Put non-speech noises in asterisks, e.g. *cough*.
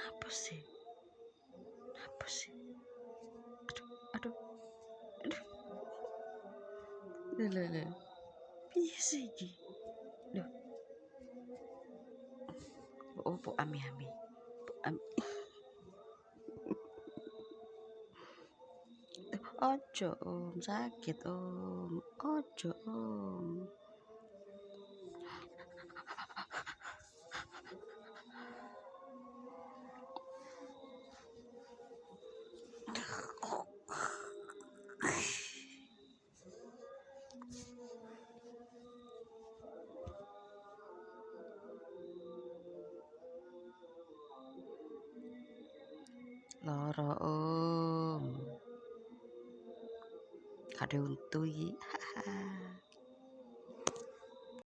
apa sih? Apa sih? Aduh aduh. Aduh. Lho lho piye sih oh po ami ami. Po ami. *laughs* Ojo om. Sakit om. Ojo om lara om kade untu iki *laughs*